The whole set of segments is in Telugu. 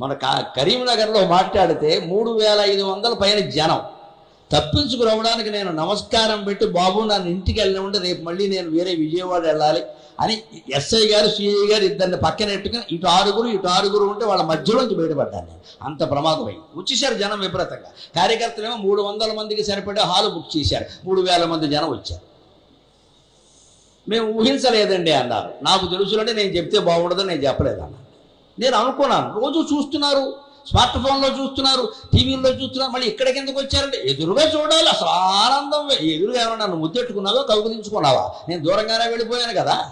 మన కా కరీంనగర్లో మాట్లాడితే మూడు వేల ఐదు వందల పైన జనం. తప్పించుకురావడానికి నేను నమస్కారం పెట్టి బాబు నన్ను ఇంటికి వెళ్ళిన ఉంటే రేపు మళ్ళీ నేను వేరే విజయవాడ వెళ్ళాలి అని ఎస్ఐ గారు సిఐ గారు ఇద్దరిని పక్కన పెట్టుకుని ఇటు ఆరుగురు ఇటు ఆరుగురు ఉంటే వాళ్ళ మధ్యలోంచి బయటపడ్డాను నేను. అంత ప్రమాదమై వచ్చేసారు జనం విపరీతంగా. కార్యకర్తలేమో మూడు వందల మందికి సరిపడే హాలు బుక్ చేశారు. మూడు వేల మంది జనం వచ్చారు. మేము ఊహించలేదండి అన్నారు. నాకు తెలుసులంటే నేను చెప్తే బాగుండదని నేను చెప్పలేదు అన్నారు నేను అనుకున్నాను. రోజు చూస్తున్నారు. స్మార్ట్ ఫోన్లో చూస్తున్నారు. టీవీల్లో చూస్తున్నారు. మళ్ళీ ఇక్కడికి ఎందుకు వచ్చారంటే ఎదురుగా చూడాలి. అసలు ఆనందం ఎదురుగా ఏమన్నా నన్ను ముద్దెట్టుకున్నావో కౌగులించుకున్నావా నేను దూరంగానే వెళ్ళిపోయాను కదా.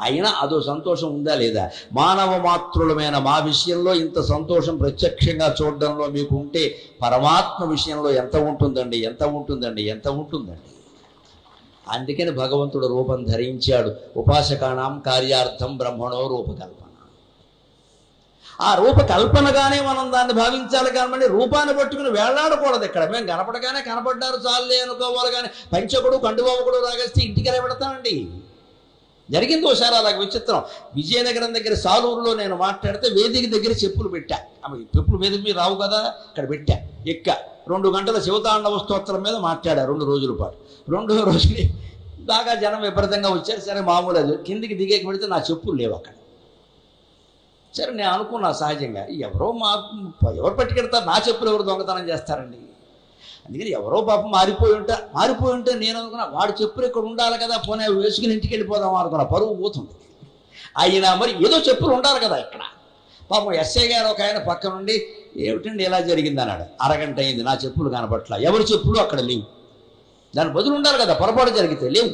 అయినా అదో సంతోషం ఉందా లేదా? మానవ మాతృలమైన మా విషయంలో ఇంత సంతోషం ప్రత్యక్షంగా చూడడంలో మీకు ఉంటే పరమాత్మ విషయంలో ఎంత ఉంటుందండి? ఎంత ఉంటుందండి? ఎంత ఉంటుందండి? అందుకని భగవంతుడు రూపం ధరించాడు. ఉపాసకానాం కార్యార్థం బ్రహ్మణో రూపకల్ప. ఆ రూపకల్పనగానే మనం దాన్ని భావించాలి కానీ రూపాన్ని పట్టుకుని వేళ్ళాడకూడదు ఇక్కడ. మేము కనపడగానే కనపడ్డారు చాలే అనుకోవాలి కానీ పంచకుడు కండుబాబుకుడు రాగేస్తే ఇంటికి ఎలా పెడతామండి జరిగింది ఒకసారి అలాగ విచిత్రం. విజయనగరం దగ్గర సాలూరులో నేను మాట్లాడితే వేదిక దగ్గర చెప్పులు పెట్టా. ఆమె చెప్పులు వేదిక మీద రావు కదా? ఇక్కడ పెట్టా. ఎక్క. రెండు గంటల శివతాండవ స్తోత్రం మీద మాట్లాడా రెండు రోజుల పాటు. రెండో రోజుని బాగా జనం విపరీతంగా వచ్చారు. సరే మామూలు అది. కిందికి దిగేకి పెడితే నా చెప్పులు లేవు అక్కడ. సరే నేను అనుకున్నా సహజంగా. ఎవరో మా ఎవరు పట్టుకెడతారు? నా చెప్పులు ఎవరు దొంగతనం చేస్తారండి? అందుకని ఎవరో పాపం మారిపోయి ఉంటా మారిపోయి ఉంటే నేను అనుకున్నా వాడు చెప్పులు ఇక్కడ ఉండాలి కదా పోనీ వేసుకుని ఇంటికి వెళ్ళిపోదాం అనుకున్నా. పరువు పోతుంది. అయినా మరి ఏదో చెప్పులు ఉండాలి కదా ఇక్కడ. పాపం ఎస్ఐ గారు ఒక ఆయన పక్క నుండి ఏమిటండి ఇలా జరిగింది? అన్నాడు. అరగంట అయింది నా చెప్పులు కనపట్ల ఎవరి చెప్పులు? అక్కడ లేవు. దాని బదులు ఉండాలి కదా పొరపాటు జరిగితే లేవు.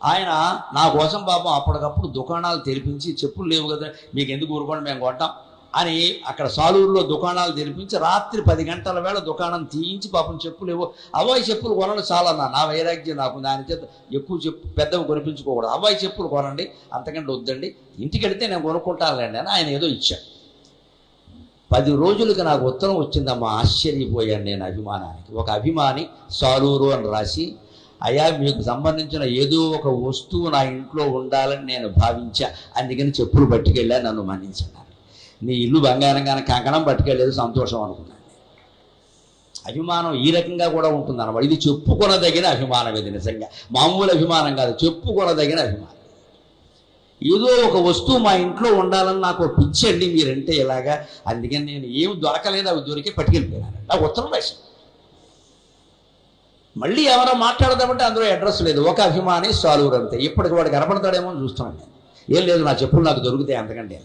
ఆయన నా కోసం పాపం అప్పటికప్పుడు దుకాణాలు తెరిపించి చెప్పులు లేవు కదా మీకు ఎందుకు ఊరుకోండి మేము కొంటాం అని అక్కడ సాలూరులో దుకాణాలు తెరిపించి రాత్రి పది గంటల వేళ దుకాణం తీయించి పాపం చెప్పులు ఏవో అవ్వాయి చెప్పులు కొనండి చాలా నా నా వైరాగ్యం నాకు దాని చేత ఎక్కువ చెప్పు పెద్దవి కొనిపించుకోకూడదు. అవ్వాయి చెప్పులు కొనండి అంతకంటే వద్దండి. ఇంటికి వెళితే నేను కొనుక్కుంటానులేండి అని ఆయన ఏదో ఇచ్చాను పది రోజులకు నాకు ఉత్తరం వచ్చిందమ్మా ఆశ్చర్యపోయాను నేను అభిమానానికి. ఒక అభిమాని సాలూరు అని రాసి అయ్యా మీకు సంబంధించిన ఏదో ఒక వస్తువు నా ఇంట్లో ఉండాలని నేను భావించా. అందుకని చెప్పులు పట్టుకెళ్ళా నన్ను మన్నించన్నారు. నీ ఇల్లు బంగారంగానే కంకణం పట్టుకెళ్ళేది సంతోషం అనుకున్నాను. అభిమానం ఈ రకంగా కూడా ఉంటుంది అనమాట ఇది చెప్పుకొనదగిన అభిమానం ఇది నిజంగా. మామూలు అభిమానం కాదు చెప్పుకొనదగిన అభిమానం. ఏదో ఒక వస్తువు మా ఇంట్లో ఉండాలని నాకు ఒక పిచ్చి అండి మీరంటే ఇలాగా. అందుకని నేను ఏం దొరకలేదు అవి దొరికి పట్టుకెళ్ళిపోయాను. నాకు ఉత్తరం రాశాను మళ్ళీ ఎవరో మాట్లాడదామంటే అందులో అడ్రస్ లేదు. ఒక అభిమాని సాలువురు అంతే. ఇప్పటికి వాడు కనపడతాడేమో చూస్తున్నాను నేను ఏం లేదు నా చెప్పులు నాకు దొరుకుతాయి అంతకంటే.